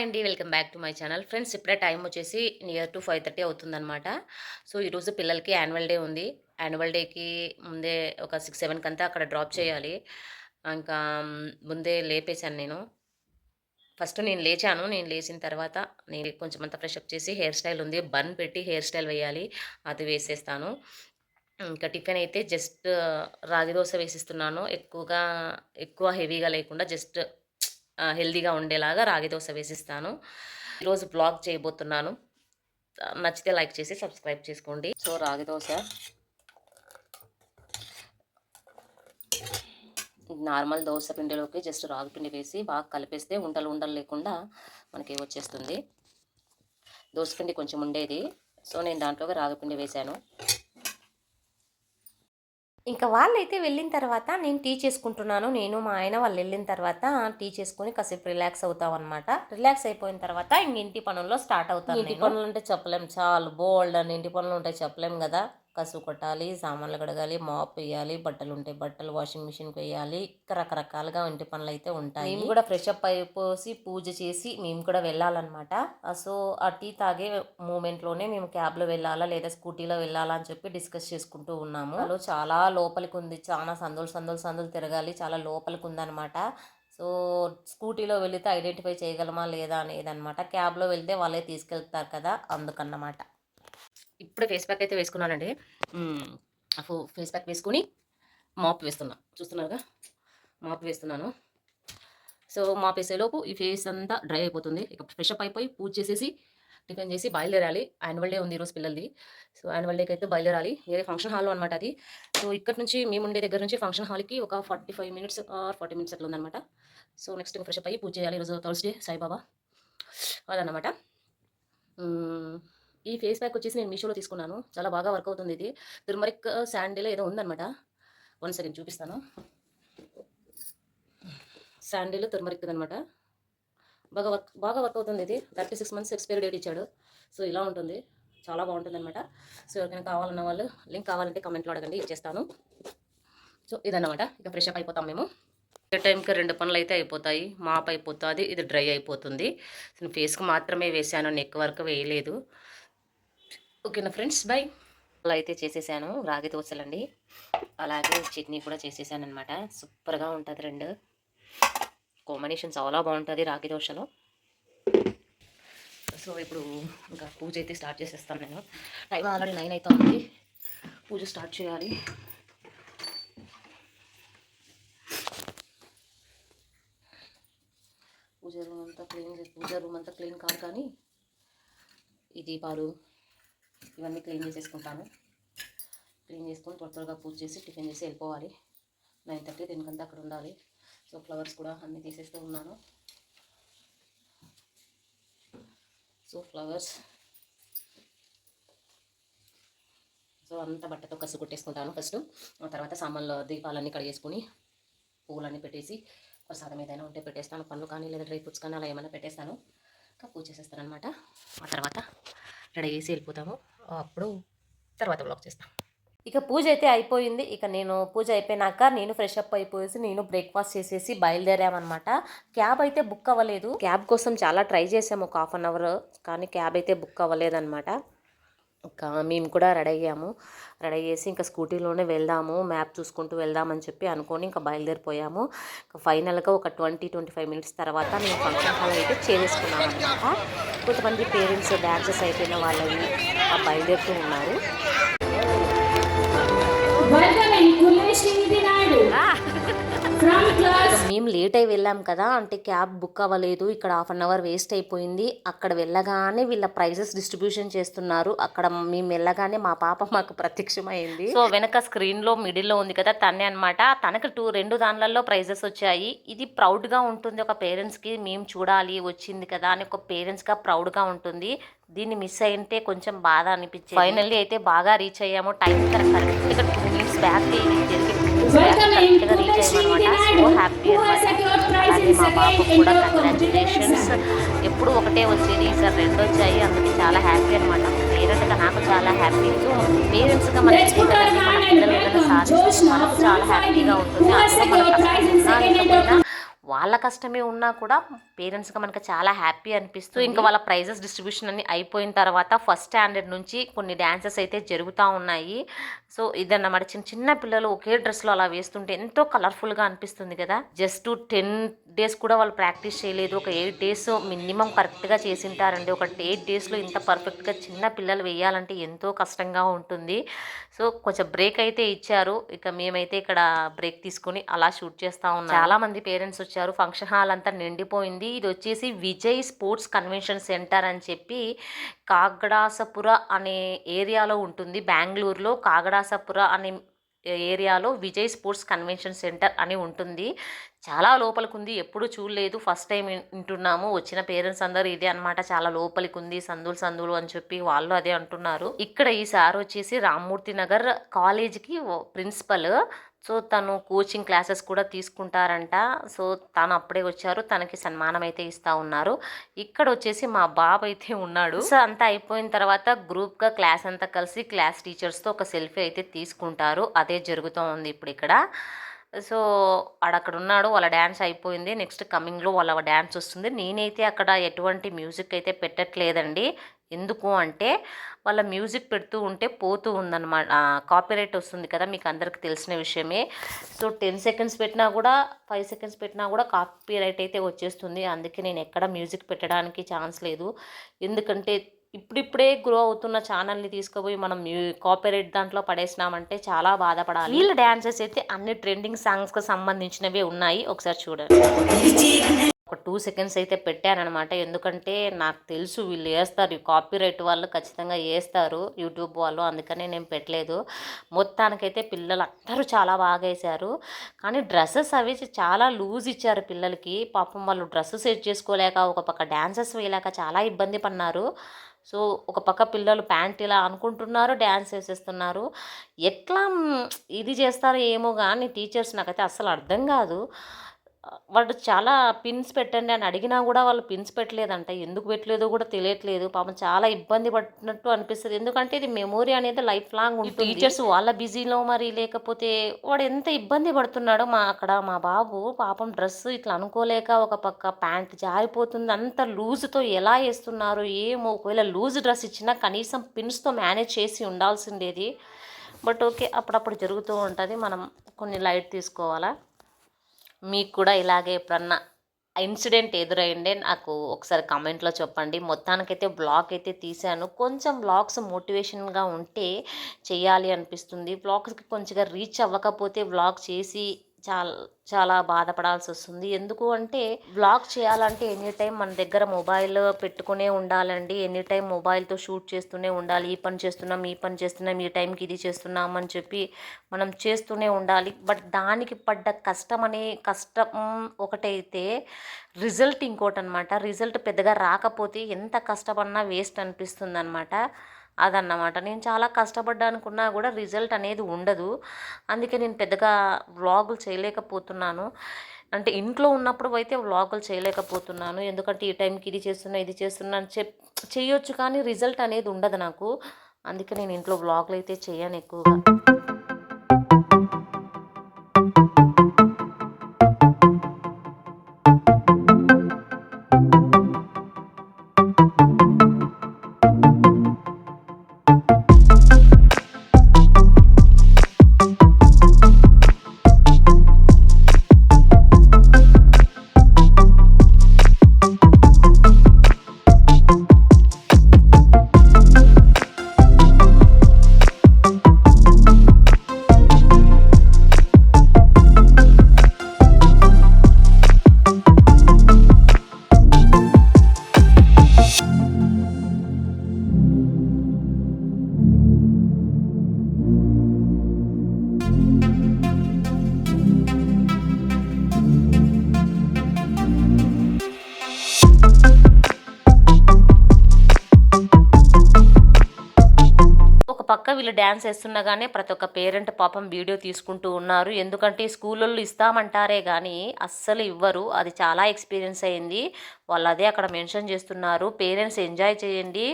అండి. Welcome back to my channel. Friends ఇప్పుడే time వచ్చేసి నియర్ టు ఫైవ్ థర్టీ అవుతుందనమాట సో ఈరోజు పిల్లలకి యాన్యువల్ డే ఉంది. యాన్యువల్ డేకి ముందే ఒక సిక్స్ సెవెన్కి అంతా అక్కడ డ్రాప్ చేయాలి. ఇంకా ముందే లేపేశాను నేను. ఫస్ట్ నేను లేచాను. నేను లేచిన తర్వాత నేను కొంచెం అంతా ఫ్రెష్ చేసి హెయిర్ స్టైల్ ఉంది. బన్ పెట్టి హెయిర్ స్టైల్ వేయాలి. అది వేసేస్తాను. ఇంకా టిఫిన్ అయితే జస్ట్ రాగి దోశ వేసిస్తున్నాను. ఎక్కువగా ఎక్కువ హెవీగా లేకుండా జస్ట్ హెల్దీగా ఉండేలాగా రాగి దోశ వేసిస్తాను. ఈరోజు బ్లాగ్ చేయబోతున్నాను. నచ్చితే లైక్ చేసి సబ్స్క్రైబ్ చేసుకోండి. సో రాగి దోశ. నార్మల్ దోశ పిండిలోకి జస్ట్ రాగి పిండి వేసి బాగా కలిపేస్తే ఉండలు ఉండలు లేకుండా మనకి వచ్చేస్తుంది. దోశ పిండి కొంచెం ఉండేది. సో నేను దాంట్లోకి రాగి పిండి వేశాను. ఇంకా వాళ్ళైతే వెళ్ళిన తర్వాత నేను టీ చేసుకుంటున్నాను. నేను మా ఆయన వాళ్ళు వెళ్ళిన తర్వాత టీ చేసుకుని కాసేపు రిలాక్స్ అవుతాం అనమాట రిలాక్స్ అయిపోయిన తర్వాత ఇంక ఇంటి పనుల్లో స్టార్ట్ అవుతాం ఇంటి పనులు అంటే చెప్పలేం. చాలా బోల్డ్ అని ఇంటి పనులు ఉంటాయి చెప్పలేం కదా. కసు కొట్టాలి సామాన్లు కడగాలి మాప్ వేయాలి బట్టలు ఉంటాయి బట్టలు వాషింగ్ మిషన్కి వేయాలి రకరకాలుగా ఇంటి పనులు అయితే ఉంటాయి. మేము కూడా ఫ్రెష్ అప్ అయిపోసి పూజ చేసి మేము కూడా వెళ్ళాలన్నమాట. సో ఆ టీ తాగే మూమెంట్లోనే మేము క్యాబ్లో వెళ్ళాలా లేదా స్కూటీలో వెళ్ళాలా అని చెప్పి డిస్కస్ చేసుకుంటూ ఉన్నాము. అలా చాలా లోపలికి ఉంది చాలా సందులు సందులు సందులు తిరగాలి చాలా లోపలికి ఉందన్నమాట సో స్కూటీలో వెళితే ఐడెంటిఫై చేయగలమా లేదా అనేది అనమాట క్యాబ్లో వెళ్తే వాళ్ళే తీసుకెళ్తారు కదా అందుకన్నమాట. ఇప్పుడే ఫేస్ ప్యాక్ అయితే వేసుకున్నానండి. ఫేస్ ప్యాక్ వేసుకుని మాప్ వేస్తున్నా. చూస్తున్నారుగా? మాప్ వేస్తున్నాను. సో మాప్ వేసేలోపు ఈ ఫేస్ అంతా డ్రై అయిపోతుంది. ఇక ఫ్రెష్ అప్ అయిపోయి పూజ చేసేసి టిఫిన్ చేసి బయలుదేరాలి. యాన్యువల్ డే ఉంది ఈరోజు పిల్లలది. సో యాన్యువల్ డేకి అయితే బయలుదేరాలి. వేరే ఫంక్షన్ హాల్లో అనమాట అది. సో ఇక్కడ నుంచి మేము ఉండే దగ్గర నుంచి ఫంక్షన్ హాల్కి ఒక forty five minutes or forty minutes అట్లా ఉందన్నమాట. సో నెక్స్ట్ ఫ్రెష్ అప్ అయ్యి పూజ చేయాలి ఈరోజు థర్స్డే సాయిబాబా. అదన్నమాట. ఈ ఫేస్ ప్యాక్ వచ్చేసి నేను మీషోలో తీసుకున్నాను. చాలా బాగా వర్క్ అవుతుంది ఇది. తుర్మరిక్ శాండిల్ ఏదో ఉందనమాట వన్ సెకండ్ చూపిస్తాను. శాండిల్ తుర్మరిక్ అనమాట బాగా వర్క్ బాగా వర్క్ అవుతుంది ఇది. Thirty six months expiry date ఇచ్చాడు. సో ఇలా ఉంటుంది. చాలా బాగుంటుంది అనమాట సో ఎవరికైనా కావాలన్న వాళ్ళు లింక్ కావాలంటే కమెంట్లో అడగండి. ఇచ్చేస్తాను సో ఇదన్నమాట. ఇక ఫ్రెష్ అప్ అయిపోతాం మేము. ఏ టైంకి రెండు పనులు అయితే అయిపోతాయి. మాప్ అయిపోతుంది. ఇది డ్రై అయిపోతుంది. ఫేస్కి మాత్రమే వేసాను. నెక్ వరకు వేయలేదు. ఓకేనా ఫ్రెండ్స్ బై. అలా అయితే చేసేసాను రాగి దోశలండి. అలాగే చట్నీ కూడా చేసేసాను అనమాట సూపర్గా ఉంటుంది రెండు. కాంబినేషన్ చాలా బాగుంటుంది రాగి దోశలో. సో ఇప్పుడు ఇంకా పూజ అయితే స్టార్ట్ చేసేస్తాను నేను. టైం ఆల్రెడీ నైన్ అవుతుంది పూజ స్టార్ట్ చేయాలి. పూజ రూమ్ అంతా క్లీన్ పూజ రూమ్ అంతా క్లీన్ కాదు కానీ ఈ దీపాలు ఇవన్నీ క్లీన్ చేసేసుకుంటాను. క్లీన్ చేసుకొని త్వర త్వరగా పూజ చేసి టిఫిన్ చేసి వెళ్ళిపోవాలి. నైన్ థర్టీ దీనికంతా అక్కడ ఉండాలి. సో ఫ్లవర్స్ కూడా అన్నీ తీసేస్తూ ఉన్నాను. So flowers. సో అంతా బట్టతో కసు కొట్టేసుకుంటాను ఫస్ట్. ఆ తర్వాత సామాన్లు దీపాలన్నీ కడిగేసుకొని పువ్వులన్నీ పెట్టేసి ప్రసాదం ఏదైనా ఉంటే పెట్టేస్తాను. పండ్లు కానీ లేదా డ్రై ఫ్రూట్స్ కానీ అలా ఏమైనా పెట్టేస్తాను. ఇంకా పూజ చేసేస్తాను అనమాట ఆ తర్వాత రెడీ చేసి వెళ్ళిపోతాము. అప్పుడు తర్వాత బ్లాక్ చేస్తాం. ఇక పూజ అయితే అయిపోయింది. ఇక నేను పూజ అయిపోయినాక నేను ఫ్రెష్ అప్ అయిపోయేసి నేను బ్రేక్ఫాస్ట్ చేసేసి బయలుదేరామన్నమాట. క్యాబ్ అయితే బుక్ అవ్వలేదు. క్యాబ్ కోసం చాలా ట్రై చేసాము ఒక హాఫ్ అన్ అవర్ కానీ క్యాబ్ అయితే బుక్ అవ్వలేదన్నమాట. ఇంకా మేము కూడా రెడీ అయ్యాము. రెడీ చేసి ఇంకా స్కూటీలోనే వెళ్దాము మ్యాప్ చూసుకుంటూ వెళ్దామని చెప్పి అనుకొని ఇంకా బయలుదేరిపోయాము. ఇంకా ఫైనల్గా ఒక ట్వంటీ ట్వంటీ ఫైవ్ మినిట్స్ తర్వాత మేము ఫంక్షన్ హాల్ అయితే చేరేసుకున్నాం అనమాట కొంతమంది పేరెంట్స్ డ్యాన్సెస్ అయిపోయిన వాళ్ళవి బయలుదేరుతూ ఉన్నారు. మేము లేట్ అయి వెళ్ళాం కదా అంటే క్యాబ్ బుక్ అవ్వలేదు ఇక్కడ హాఫ్ అన్ అవర్ వేస్ట్ అయిపోయింది. అక్కడ వెళ్ళగానే వీళ్ళ ప్రైజెస్ డిస్ట్రిబ్యూషన్ చేస్తున్నారు. అక్కడ మేము వెళ్ళగానే మా పాప మాకు ప్రత్యక్షమైంది. సో వెనక స్క్రీన్లో మిడిల్లో ఉంది కదా తనే అనమాట తనకు టూ రెండు దానిలలో ప్రైజెస్ వచ్చాయి. ఇది ప్రౌడ్గా ఉంటుంది. ఒక పేరెంట్స్కి మేము చూడాలి వచ్చింది కదా అని ఒక పేరెంట్స్గా ప్రౌడ్గా ఉంటుంది. దీన్ని మిస్ అయింటే కొంచెం బాధ అనిపించింది. ఫైనల్లీ అయితే బాగా రీచ్ అయ్యాము. టైం కరెక్ట్గా టూ మినిట్స్ బ్యాక్ కంగ్రాచులేషన్స్ ఎప్పుడు ఒకటే వచ్చేది సార్ రెండు వచ్చాయి. అందుకే చాలా హ్యాపీ అనమాట పేరెంట్గా నాకు చాలా హ్యాపీ సో పేరెంట్స్గా మనకి మన పిల్లలు సాధిస్తే మనకు చాలా హ్యాపీగా ఉంటుంది. అందులో మన కష్టం ఉన్నా లేకపోయినా వాళ్ళ కష్టమే ఉన్నా కూడా పేరెంట్స్గా మనకి చాలా హ్యాపీ అనిపిస్తుంది. ఇంకా వాళ్ళ ప్రైజెస్ డిస్ట్రిబ్యూషన్ అన్ని అయిపోయిన తర్వాత ఫస్ట్ స్టాండర్డ్ నుంచి కొన్ని డ్యాన్సెస్ అయితే జరుగుతూ ఉన్నాయి. సో ఇదన్నమాట చిన్న చిన్న పిల్లలు ఒకే డ్రెస్లో అలా వేస్తుంటే ఎంతో కలర్ఫుల్గా అనిపిస్తుంది కదా. జస్ట్ టెన్ డేస్ కూడా వాళ్ళు ప్రాక్టీస్ చేయలేదు. ఒక ఎయిట్ డేస్ మినిమం కరెక్ట్గా చేసింటారండి. ఒక ఎయిట్ డేస్లో ఇంత పర్ఫెక్ట్గా చిన్న పిల్లలు వేయాలంటే ఎంతో కష్టంగా ఉంటుంది. సో కొంచెం బ్రేక్ అయితే ఇచ్చారు. ఇక మేమైతే ఇక్కడ బ్రేక్ తీసుకుని అలా షూట్ చేస్తూ ఉన్నాం. చాలా మంది పేరెంట్స్ ఇచ్చారు. ఫంక్షన్ హాల్ అంతా నిండిపోయింది. ఇది వచ్చేసి విజయ్ స్పోర్ట్స్ కన్వెన్షన్ సెంటర్ అని చెప్పి కాగడాసపుర అనే ఏరియాలో ఉంటుంది. బెంగళూరులో కాగడాసపుర అనే ఏరియాలో విజయ్ స్పోర్ట్స్ కన్వెన్షన్ సెంటర్ అని ఉంటుంది. చాలా లోపలికి ఉంది ఎప్పుడు చూడలేదు. ఫస్ట్ టైం వింటున్నాము. వచ్చిన పేరెంట్స్ అందరూ ఇదే అనమాట చాలా లోపలికి ఉంది సందులు సందులు అని చెప్పి వాళ్ళు అదే అంటున్నారు. ఇక్కడ ఈ సార్ వచ్చేసి రామ్మూర్తి నగర్ కాలేజీకి ప్రిన్సిపల్. సో తను కోచింగ్ క్లాసెస్ కూడా తీసుకుంటారంట. సో తను అప్పుడే వచ్చారు. తనకి సన్మానం అయితే ఇస్తూ ఉన్నారు. ఇక్కడ వచ్చేసి మా బాబు అయితే ఉన్నాడు. సో అంతా అయిపోయిన తర్వాత గ్రూప్గా క్లాస్ అంతా కలిసి క్లాస్ టీచర్స్తో ఒక సెల్ఫీ అయితే తీసుకుంటారు. అదే జరుగుతూ ఉంది ఇప్పుడు ఇక్కడ. సో అక్కడ ఉన్నాడు వాళ్ళ డ్యాన్స్ అయిపోయింది. నెక్స్ట్ కమింగ్లో వాళ్ళ డ్యాన్స్ వస్తుంది. నేనైతే అక్కడ ఎటువంటి మ్యూజిక్ అయితే పెట్టట్లేదండి. ఎందుకు అంటే వాళ్ళ మ్యూజిక్ పెడుతూ ఉంటే పోతూ ఉందన్నమాట కాపీరైట్ వస్తుంది కదా మీకు అందరికి తెలిసిన విషయమే. సో టెన్ సెకండ్స్ పెట్టినా కూడా ఫైవ్ సెకండ్స్ పెట్టినా కూడా కాపీరైట్ అయితే వచ్చేస్తుంది. అందుకే నేను ఎక్కడ మ్యూజిక్ పెట్టడానికి ఛాన్స్ లేదు. ఎందుకంటే ఇప్పుడిప్పుడే గ్రో అవుతున్న ఛానల్ని తీసుకుపోయి మనం కాపీరైట్ దాంట్లో పడేసినామంటే చాలా బాధపడాలి. వీళ్ళ డ్యాన్సెస్ అయితే అన్ని ట్రెండింగ్ సాంగ్స్కి సంబంధించినవి ఉన్నాయి. ఒకసారి చూడండి. ఒక టూ సెకండ్స్ అయితే పెట్టానమాట ఎందుకంటే నాకు తెలుసు వీళ్ళు వేస్తారు. కాపీరైట్ వాళ్ళు ఖచ్చితంగా వేస్తారు. యూట్యూబ్ వాళ్ళు. అందుకనే నేను పెట్టలేదు. మొత్తానికైతే పిల్లలు అందరూ చాలా బాగా వేశారు. కానీ డ్రెస్సెస్ అవి చాలా లూజ్ ఇచ్చారు పిల్లలకి. పాపం వాళ్ళు డ్రెస్సెస్ సెట్ చేసుకోలేక ఒక పక్క డ్యాన్సెస్ వేయలేక చాలా ఇబ్బంది పడినారు సో ఒక పక్క పిల్లలు ప్యాంట్ ఇలా అనుకుంటున్నారు డ్యాన్స్ వేసేస్తున్నారు. ఎట్లా ఇది చేస్తారో ఏమో కానీ టీచర్స్ నాకైతే అస్సలు అర్థం కాదు. వాడు చాలా పిన్స్ పెట్టండి అని అడిగినా కూడా వాళ్ళు పిన్స్ పెట్టలేదంట. ఎందుకు పెట్టలేదో కూడా తెలియట్లేదు. పాపం చాలా ఇబ్బంది పడినట్టు అనిపిస్తుంది. ఎందుకంటే ఇది మెమోరీ అనేది లైఫ్ లాంగ్ ఉంటుంది. టీచర్స్ వాళ్ళ బిజీలో మరి లేకపోతే వాడు ఎంత ఇబ్బంది పడుతున్నాడో మా అక్కడ మా బాబు పాపం డ్రెస్ ఇట్లా అనుకోలేక ఒక పక్క ప్యాంట్ జారిపోతుంది. అంత లూజ్తో ఎలా వేస్తున్నారు ఏమో. ఒకవేళ లూజ్ డ్రెస్ ఇచ్చినా కనీసం పిన్స్తో మేనేజ్ చేసి ఉండాల్సిండేది బట్ ఓకే అప్పుడప్పుడు జరుగుతూ ఉంటుంది. మనం కొన్ని లైట్ తీసుకోవాలా? మీకు కూడా ఇలాగే ఎప్పుడన్నా ఇన్సిడెంట్ ఎదురైండే నాకు ఒకసారి కామెంట్లో చెప్పండి. మొత్తానికైతే బ్లాగ్ అయితే తీశాను. కొంచెం బ్లాగ్స్ మోటివేషన్గా ఉంటే చేయాలి అనిపిస్తుంది. బ్లాగ్స్కి కొంచెంగా రీచ్ అవ్వకపోతే బ్లాగ్ చేసి చాలా చాలా బాధపడాల్సి వస్తుంది ఎందుకు అంటే బ్లాగ్ చేయాలంటే ఎనీ టైం మన దగ్గర మొబైల్ పెట్టుకునే ఉండాలండి. ఎనీ టైం మొబైల్తో షూట్ చేస్తూనే ఉండాలి. ఈ పని చేస్తున్నాం ఈ పని చేస్తున్నాం ఈ టైంకి ఇది చేస్తున్నాం అని చెప్పి మనం చేస్తూనే ఉండాలి. బట్ దానికి పడ్డ కష్టం అనే కష్టం ఒకటైతే రిజల్ట్ ఇంకోటి అనమాట రిజల్ట్ పెద్దగా రాకపోతే ఎంత కష్టపడినా వేస్ట్ అనిపిస్తుంది అనమాట అదన్నమాట. నేను చాలా కష్టపడ్డానుకున్నా కూడా రిజల్ట్ అనేది ఉండదు. అందుకే నేను పెద్దగా వ్లాగులు చేయలేకపోతున్నాను. అంటే ఇంట్లో ఉన్నప్పుడు అయితే వ్లాగులు చేయలేకపోతున్నాను. ఎందుకంటే ఈ టైంకి ఇది చేస్తున్నా ఇది చేస్తున్నా అని చెప్ చేయొచ్చు కానీ రిజల్ట్ అనేది ఉండదు నాకు. అందుకే నేను ఇంట్లో వ్లాగులు అయితే చేయను ఎక్కువగా. వీళ్ళు డ్యాన్స్ వేస్తున్నగానే ప్రతి ఒక్క పేరెంట్ పాపం వీడియో తీసుకుంటూ ఉన్నారు. ఎందుకంటే స్కూళ్ళల్లో ఇస్తామంటారే కానీ అస్సలు ఇవ్వరు. అది చాలా ఎక్స్పీరియన్స్ అయింది. వాళ్ళు అదే అక్కడ మెన్షన్ చేస్తున్నారు. పేరెంట్స్ ఎంజాయ్ చేయండి.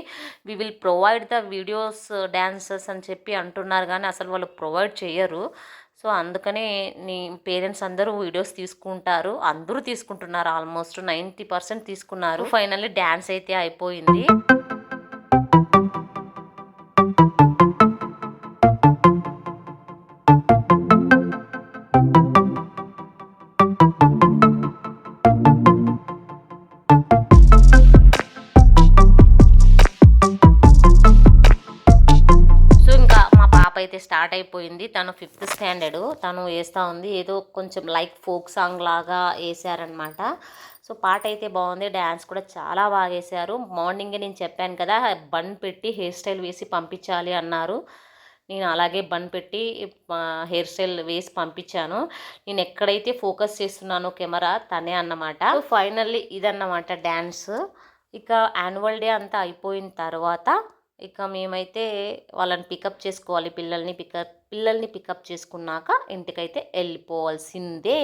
We will provide the videos dances అని చెప్పి అంటున్నారు కానీ అసలు వాళ్ళు ప్రొవైడ్ చేయరు. సో అందుకనే నీ పేరెంట్స్ అందరూ వీడియోస్ తీసుకుంటారు. అందరూ తీసుకుంటున్నారు. ఆల్మోస్ట్ నైంటీ పర్సెంట్ తీసుకున్నారు. ఫైనల్లీ డ్యాన్స్ అయితే అయిపోయింది. స్టార్ట్ అయిపోయింది. తను ఫిఫ్త్ స్టాండర్డ్. తను వేస్తూ ఉంది. ఏదో కొంచెం లైక్ ఫోక్ సాంగ్ లాగా వేసారనమాట సో పాట అయితే బాగుంది. డ్యాన్స్ కూడా చాలా బాగా వేశారు మార్నింగే నేను చెప్పాను కదా బన్ పెట్టి హెయిర్ స్టైల్ వేసి పంపించాలి అన్నారు. నేను అలాగే బన్ పెట్టి హెయిర్ స్టైల్ వేసి పంపించాను. నేను ఎక్కడైతే ఫోకస్ చేస్తున్నానో కెమెరా తనే అన్నమాట. ఫైనల్లీ ఇదన్నమాట డ్యాన్స్ ఇక యాన్యువల్ డే అంతా అయిపోయిన తర్వాత ఇక మేమైతే వాళ్ళని పికప్ చేసుకోవాలి పిల్లల్ని పికప్ పిల్లల్ని పికప్ చేసుకున్నాక ఇంటికైతే వెళ్ళిపోవాల్సిందే.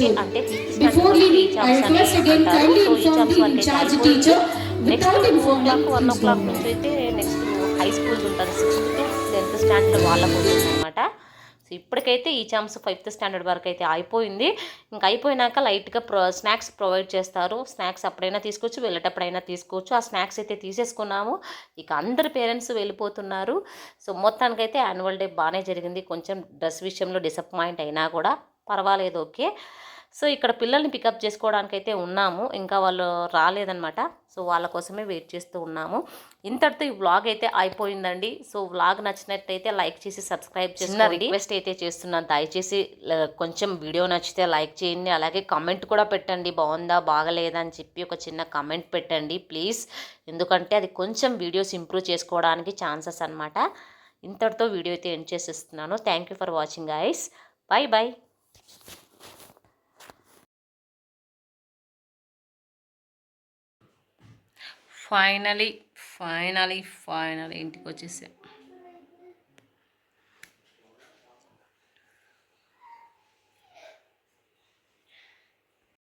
Teacher. Before leaving, I request again kindly inform the in charge teacher without informing one o'clock. నుంచి అయితే నెక్స్ట్ హై స్కూల్ ఉంటుంది సిక్స్త్ టెన్త్ స్టాండర్డ్ వాళ్ళకు ఉంటుంది అనమాట సో ఇప్పటికైతే ఈ చామ్స్ ఫిఫ్త్ స్టాండర్డ్ వరకు అయితే అయిపోయింది. ఇంకా అయిపోయినాక లైట్గా ప్రో స్నాక్స్ ప్రొవైడ్ చేస్తారు. స్నాక్స్ అప్పుడైనా తీసుకోవచ్చు వెళ్ళేటప్పుడైనా తీసుకోవచ్చు. ఆ స్నాక్స్ అయితే తీసేసుకున్నాము. ఇక అందరు పేరెంట్స్ వెళ్ళిపోతున్నారు. సో మొత్తానికైతే యాన్యువల్ డే బాగానే జరిగింది. కొంచెం డ్రెస్ విషయంలో డిసప్పాయింట్ అయినా కూడా పర్వాలేదు ఓకే సో ఇక్కడ పిల్లల్ని పికప్ చేసుకోవడానికి అయితే ఉన్నాము. ఇంకా వాళ్ళు రాలేదన్నమాట. సో వాళ్ళ కోసమే వెయిట్ చేస్తూ ఉన్నాము. ఇంతటితో ఈ వ్లాగ్ అయితే అయిపోయిందండి. సో వ్లాగ్ నచ్చినట్టయితే లైక్ చేసి సబ్స్క్రైబ్ చేసిన రిక్వెస్ట్ అయితే చేస్తున్నాను. దయచేసి కొంచెం వీడియో నచ్చితే లైక్ చేయండి. అలాగే కమెంట్ కూడా పెట్టండి. బాగుందా బాగలేదా అని చెప్పి ఒక చిన్న కమెంట్ పెట్టండి ప్లీజ్. ఎందుకంటే అది కొంచెం వీడియోస్ ఇంప్రూవ్ చేసుకోవడానికి ఛాన్సెస్ అనమాట ఇంతటితో వీడియో అయితే ఎండ్ చేసేస్తున్నాను. Thank you for watching guys. Bye bye finally finally finally ఇంటికి వచ్చేసాం.